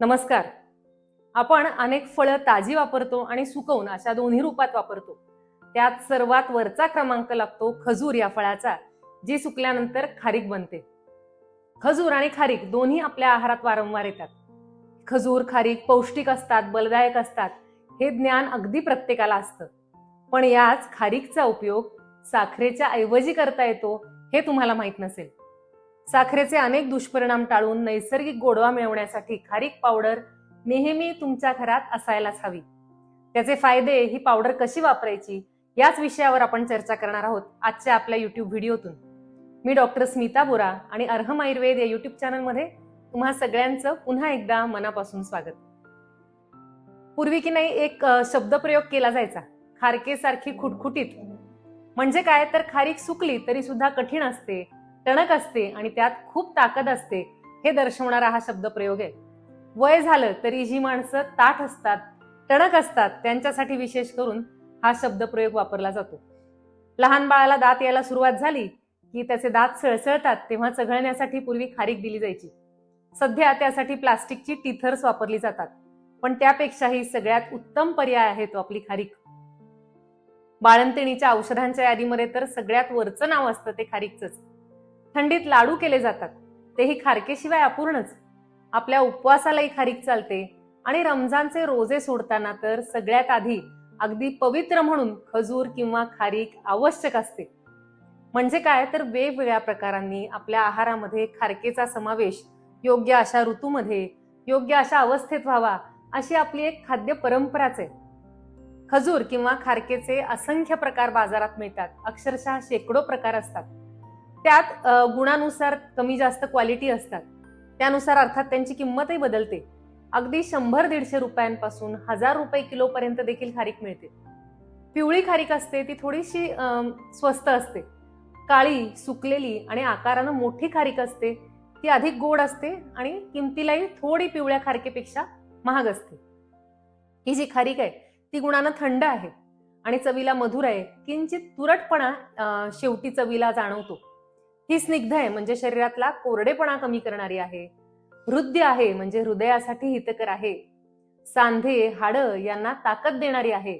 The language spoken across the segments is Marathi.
नमस्कार. आपण अनेक फळं ताजी वापरतो आणि सुकवून अशा दोन्ही रूपात वापरतो. त्यात सर्वात वरचा क्रमांक लागतो खजूर या फळाचा जी सुकल्यानंतर खारीक बनते. खजूर आणि खारीक दोन्ही आपल्या आहारात वारंवार येतात. खजूर खारीक पौष्टिक असतात बलदायक असतात हे ज्ञान अगदी प्रत्येकाला असतं. पण याच खारीकचा उपयोग साखरेच्या ऐवजी करता येतो हे तुम्हाला माहीत नसेल. साखरेचे अनेक दुष्परिणाम टाळून नैसर्गिक गोडवा मिळवण्यासाठी खारीक पावडर नेहमी तुमच्या घरात असायलाच हवी. त्याचे फायदे ही पावडर कशी वापरायची याच विषयावर आपण चर्चा करणार आहोत आजच्या आपल्या युट्यूब व्हिडिओतून. मी डॉक्टर स्मिता बोरा आणि अर्हम आयुर्वेद या युट्यूब चॅनलमध्ये तुम्हा सगळ्यांचं पुन्हा एकदा मनापासून स्वागत. पूर्वी की नाही एक शब्दप्रयोग केला जायचा. खारकेसारखी खुटखुटीत. म्हणजे काय? तर खारीक सुकली तरी सुद्धा कठीण असते. टणक असते आणि त्यात खूप ताकद असते हे दर्शवणारा हा शब्दप्रयोग आहे. वय झालं तरी जी माणसं ताठ असतात टणक असतात त्यांच्यासाठी विशेष करून हा शब्दप्रयोग वापरला जातो. लहान बाळाला दात यायला सुरुवात झाली की त्याचे दात सळसळतात तेव्हा चघळण्यासाठी पूर्वी खारीक दिली जायची. सध्या त्यासाठी प्लास्टिकची टीथर्स वापरली जातात पण त्यापेक्षाही सगळ्यात उत्तम पर्याय आहे तो आपली खारीक. बाळंतिणीच्या औषधांच्या यादीमध्ये तर सगळ्यात वरचं नाव असतं ते खारीकच थंडीत लाडू केले जातात. तेही खारकेशिवाय अपूर्णच. आपल्या उपवासालाही खारीक चालते आणि रमजानचे रोजे सोडताना तर सगळ्यात आधी अगदी पवित्र म्हणून खजूर किंवा खारीक आवश्यक असते. म्हणजे काय? तर वेगवेगळ्या प्रकारांनी आपल्या आहारामध्ये खारकेचा समावेश योग्य अशा ऋतूमध्ये योग्य अशा अवस्थेत व्हावा अशी आपली एक खाद्य परंपराच आहे. खजूर किंवा खारकेचे असंख्य प्रकार बाजारात मिळतात. अक्षरशः शेकडो प्रकार असतात. त्यात गुणानुसार कमी जास्त क्वालिटी असतात. त्यानुसार अर्थात त्यांची किंमतही बदलते. अगदी शंभर दीडशे रुपयांपासून हजार रुपये किलोपर्यंत देखील खारीक मिळते. पिवळी खारीक असते ती थोडीशी स्वस्त असते. काळी सुकलेली आणि आकारानं मोठी खारीक असते ती अधिक गोड असते आणि किमतीलाही थोडी पिवळ्या खारकेपेक्षा महाग असते. ही जी खारीक आहे ती गुणानं थंड आहे आणि चवीला मधुर आहे. किंचित तुरटपणा शेवटी चवीला जाणवतो. ही स्निग्ध आहे. म्हणजे शरीरातला कोरडेपणा कमी करणारी आहे. हृदय आहे. म्हणजे हृदयासाठी हितकर आहे. सांधे हाडं यांना ताकद देणारी आहे.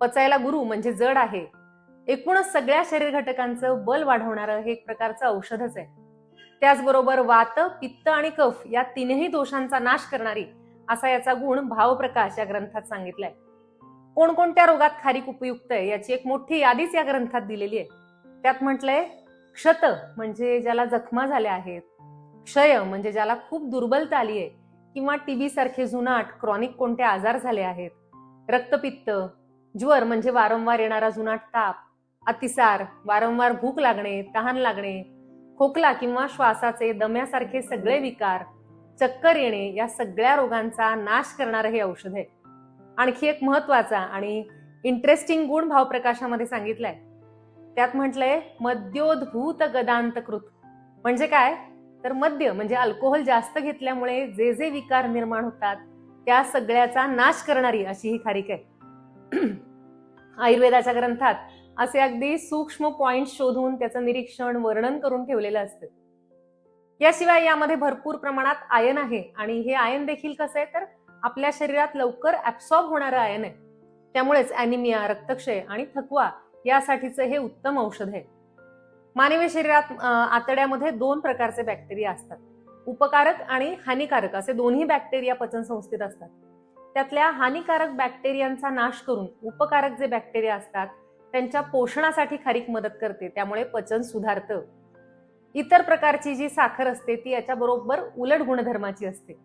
पचायला गुरु म्हणजे जड आहे. एकूणच सगळ्या शरीर घटकांचं बल वाढवणारं हे एक प्रकारचं औषधच आहे. त्याचबरोबर वात पित्त आणि कफ या तीनही दोषांचा नाश करणारी असा याचा गुण भावप्रकाश या ग्रंथात सांगितलाय. कोणकोणत्या रोगात खारीक उपयुक्त आहे याची एक मोठी यादीच या ग्रंथात दिलेली आहे. त्यात म्हटलंय क्षत म्हणजे ज्याला जखमा झाल्या आहेत क्षय म्हणजे ज्याला खूप दुर्बलता आली आहे किंवा टीबी सारखे जुनाट क्रॉनिक कोणते आजार झाले आहेत. रक्तपित्त ज्वर म्हणजे वारंवार येणारा जुनाट ताप अतिसार वारंवार भूक लागणे तहान लागणे खोकला किंवा श्वासाचे दम्यासारखे सगळे विकार चक्कर येणे या सगळ्या रोगांचा नाश करणारं हे औषध आहे. आणखी एक महत्त्वाचा आणि इंटरेस्टिंग गुण भावप्रकाशामध्ये सांगितलाय. त्यात म्हटलंय मद्योद्भूत गदांतकृत. म्हणजे काय? तर मद्य म्हणजे अल्कोहोल जास्त घेतल्यामुळे जे जे विकार निर्माण होतात त्या सगळ्याचा नाश करणारी अशी ही खारीक आहे. आयुर्वेदाच्या ग्रंथात असे अगदी सूक्ष्म पॉइंट शोधून त्याचं निरीक्षण वर्णन करून ठेवलेलं असतं. याशिवाय यामध्ये भरपूर प्रमाणात आयन आहे आणि हे आयन देखील कसं आहे? तर आपल्या शरीरात लवकर ऍब्सॉर्ब होणारं आयन आहे. त्यामुळेच अॅनिमिया रक्तक्षय आणि थकवा यासाठीचं हे उत्तम औषध आहे. मानवी शरीरात आतड्यामध्ये दोन प्रकारचे बॅक्टेरिया असतात. उपकारक आणि हानिकारक असे दोन्ही बॅक्टेरिया पचनसंस्थेत असतात. त्यातल्या हानिकारक बॅक्टेरियांचा नाश करून उपकारक जे बॅक्टेरिया असतात त्यांच्या पोषणासाठी खारीक मदत करते त्यामुळे पचन सुधारतं. इतर प्रकारची जी साखर असते ती याच्या बरोबर उलट गुणधर्माची असते.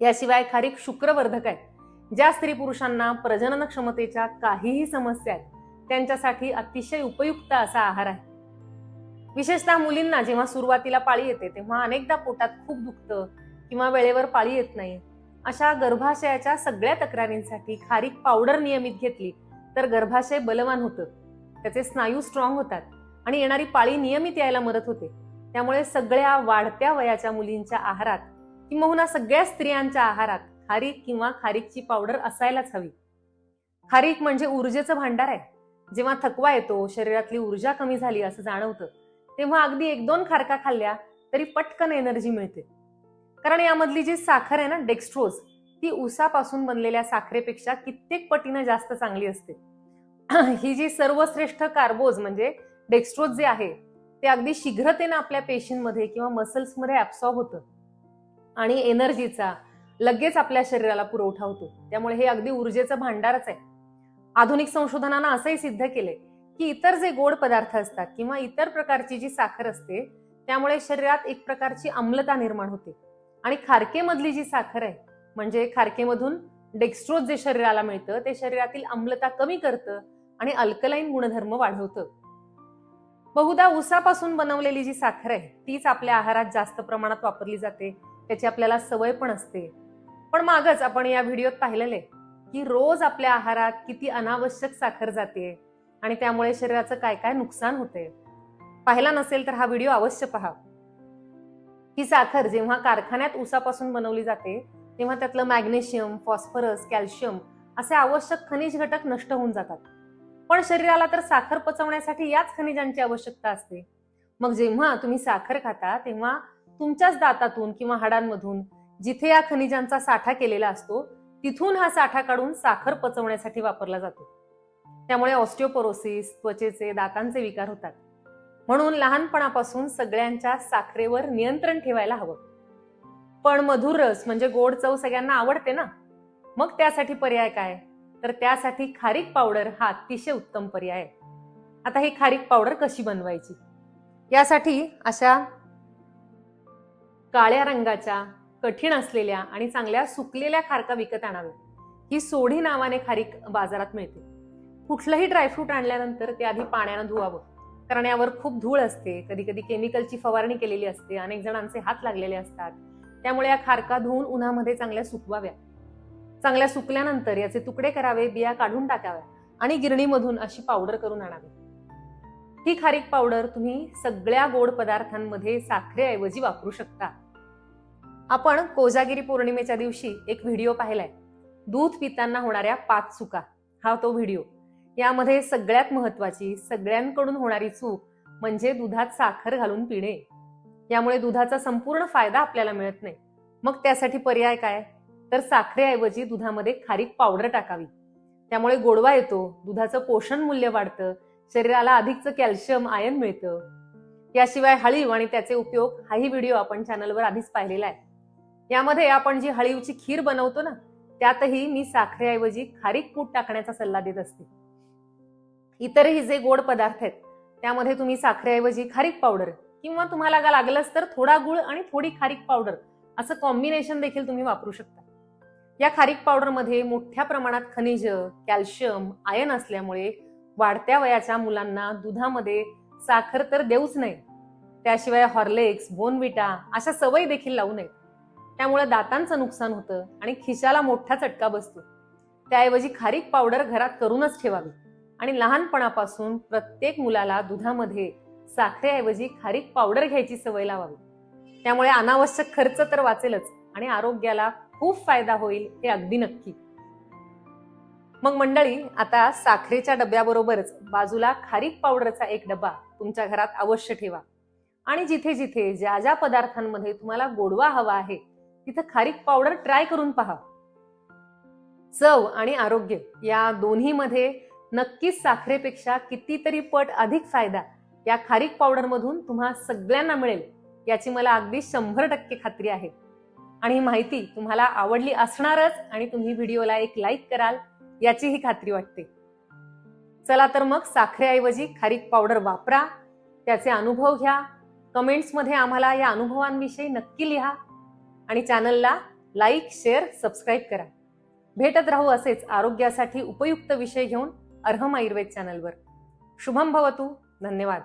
याशिवाय खारीक शुक्रवर्धक आहे ज्या स्त्री पुरुषांना प्रजनन क्षमतेच्या काहीही समस्या आहेत त्यांच्यासाठी अतिशय उपयुक्त असा आहार आहे. विशेषतः मुलींना जेव्हा सुरुवातीला पाळी येते तेव्हा अनेकदा पोटात खूप दुखतं किंवा वेळेवर पाळी येत नाही. अशा गर्भाशयाच्या सगळ्या तक्रारींसाठी खारीक पावडर नियमित घेतली तर गर्भाशय बलवान होतं. त्याचे स्नायू स्ट्रॉंग होतात आणि येणारी पाळी नियमित यायला मदत होते. त्यामुळे सगळ्या वाढत्या वयाच्या मुलींच्या आहारात किंवा सगळ्या स्त्रियांच्या आहारात खारीक किंवा खारीकची पावडर असायलाच हवी. खारीक म्हणजे ऊर्जेचं भांडार आहे. जेव्हा थकवा येतो शरीरातली ऊर्जा कमी झाली असं जाणवतं तेव्हा अगदी एक दोन खारका खाल्ल्या तरी पटकन एनर्जी मिळते. कारण यामधली जी साखर आहे ना डेक्स्ट्रोज ती उसापासून बनलेल्या साखरेपेक्षा कित्येक पटीनं जास्त चांगली असते. ही जी सर्वश्रेष्ठ कार्बोज म्हणजे डेक्स्ट्रोज जे आहे ते अगदी शीघ्रतेनं आपल्या पेशींमध्ये किंवा मसल्समध्ये ऍब्सॉर्ब होतं. आणि एनर्जीचा लगेच आपल्या शरीराला पुरवठा होतो. त्यामुळे हे अगदी ऊर्जेचं भांडारच आहे. आधुनिक संशोधनानं असंही सिद्ध केले की इतर जे गोड पदार्थ असतात किंवा इतर प्रकारची जी साखर असते त्यामुळे शरीरात एक प्रकारची आम्लता निर्माण होते. आणि खारकेमधली जी साखर आहे म्हणजे खारकेमधून डेक्स्ट्रोज जे शरीराला मिळतं ते शरीरातील आम्लता कमी करतं आणि अल्कलाईन गुणधर्म वाढवतं. बहुधा उसापासून बनवलेली जी साखर आहे तीच आपल्या आहारात जास्त प्रमाणात वापरली जाते त्याची आपल्याला सवय पण असते. पण मागच आपण या व्हिडिओत पाहिलेलं आहे की रोज आपल्या आहारात किती अनावश्यक साखर जाते आणि त्यामुळे शरीराचं काय काय नुकसान होते. पाहिला नसेल तर हा व्हिडिओ अवश्य पहा. ही साखर जेव्हा कारखान्यात उसापासून बनवली जाते तेव्हा त्यातलं मॅग्नेशियम फॉस्फरस कॅल्शियम असे आवश्यक खनिज घटक नष्ट होऊन जातात. पण शरीराला तर साखर पचवण्यासाठी याच खनिजांची आवश्यकता असते. मग जेव्हा तुम्ही साखर खाता तेव्हा तुमच्याच दातातून किंवा हाडांमधून जिथे या खनिजांचा साठा केलेला असतो तिथून हा साठा काढून साखर पचवण्यासाठी वापरला जातो. त्यामुळे ऑस्टिओपोरोसिस त्वचेचे दातांचे विकार होतात. म्हणून लहानपणापासून सगळ्यांच्या साखरेवर नियंत्रण ठेवायला हवं. पण मधुर रस म्हणजे गोड चव सगळ्यांना आवडते ना? मग त्यासाठी पर्याय काय? तर त्यासाठी खारीक पावडर हा अतिशय उत्तम पर्याय आहे. आता ही खारीक पावडर कशी बनवायची? यासाठी अशा काळ्या रंगाच्या कठीण असलेल्या आणि चांगल्या सुकलेल्या खारका विकत आणाव्या ही सोढी नावाने खारीक बाजारात मिळते. कुठलंही ड्रायफ्रूट आणल्यानंतर ते आधी पाण्यानं धुवावं. कारण यावर खूप धूळ असते. कधी कधी केमिकलची फवारणी केलेली असते. अनेक जणांचे हात लागलेले असतात. त्यामुळे या खारका धुवून उन्हामध्ये चांगल्या सुकवाव्या. चांगल्या सुकल्यानंतर याचे तुकडे करावे बिया काढून टाकाव्या आणि गिरणीमधून अशी पावडर करून आणावी. ही खारीक पावडर तुम्ही सगळ्या गोड पदार्थांमध्ये साखरेऐवजी वापरू शकता. आपण कोजागिरी पौर्णिमेच्या दिवशी एक व्हिडिओ पाहिलाय. दूध पिताना होणाऱ्या पाच चुका हा तो व्हिडिओ. यामध्ये सगळ्यात महत्वाची सगळ्यांकडून होणारी चूक म्हणजे दुधात साखर घालून पिणे. यामुळे दुधाचा संपूर्ण फायदा आपल्याला मिळत नाही. मग त्यासाठी पर्याय काय? तर साखरेऐवजी दुधामध्ये खारीक पावडर टाकावी. त्यामुळे गोडवा येतो दुधाचं पोषण मूल्य वाढतं शरीराला अधिकचं कॅल्शियम आयन मिळतं. याशिवाय हळीव आणि त्याचे उपयोग हाही व्हिडिओ आपण चॅनलवर आधीच पाहिलेला आहे. यामध्ये आपण जी हळीवची खीर बनवतो ना त्यातही मी साखरेऐवजी खारीक कूट टाकण्याचा सल्ला देत असते. इतरही जे गोड पदार्थ आहेत त्यामध्ये तुम्ही साखरेऐवजी खारीक पावडर किंवा तुम्हाला का लागलंच तर थोडा गुळ आणि थोडी खारीक पावडर असं कॉम्बिनेशन देखील तुम्ही वापरू शकता. या खारीक पावडरमध्ये मोठ्या प्रमाणात खनिज कॅल्शियम आयन असल्यामुळे वाढत्या वयाच्या मुलांना दुधामध्ये साखर तर देऊच नाही त्याशिवाय हॉर्लेक्स बोनविटा अशा सवयी देखील लावू नयेत. त्यामुळे दातांचं नुकसान होतं आणि खिशाला मोठा चटका बसतो. त्याऐवजी खारीक पावडर घरात करूनच ठेवावी. आणि लहानपणापासून प्रत्येक मुलाला दुधामध्ये साखरेऐवजी खारीक पावडर घ्यायची सवय लावावी. त्यामुळे अनावश्यक खर्च तर वाचेलच आणि आरोग्याला खूप फायदा होईल हे अगदी नक्की. मग मंडळी आता साखरेच्या डब्याबरोबरच बाजूला खारीक पावडरचा एक डबा तुमच्या घरात अवश्य ठेवा. आणि जिथे जिथे ज्या ज्या पदार्थांमध्ये तुम्हाला गोडवा हवा आहे तिथं खारीक पावडर ट्राय करून पहा. चव आणि आरोग्य या दोन्हीमध्ये नक्कीच साखरेपेक्षा कितीतरी पट अधिक फायदा या खारीक पावडरमधून तुम्हा सगळ्यांना मिळेल याची मला अगदी शंभर टक्के खात्री आहे. आणि ही माहिती तुम्हाला आवडली असणारच आणि तुम्ही व्हिडिओला एक लाईक कराल याचीही खात्री वाटते. चला तर मग साखरेऐवजी खारीक पावडर वापरा त्याचे अनुभव घ्या. कमेंट्समध्ये आम्हाला या अनुभवांविषयी नक्की लिहा. आणि चॅनलला लाईक शेअर सबस्क्राईब करा. भेटत राहू असेच आरोग्यासाठी उपयुक्त विषय घेऊन अर्हम आयुर्वेद चॅनलवर. शुभम भवतू. धन्यवाद.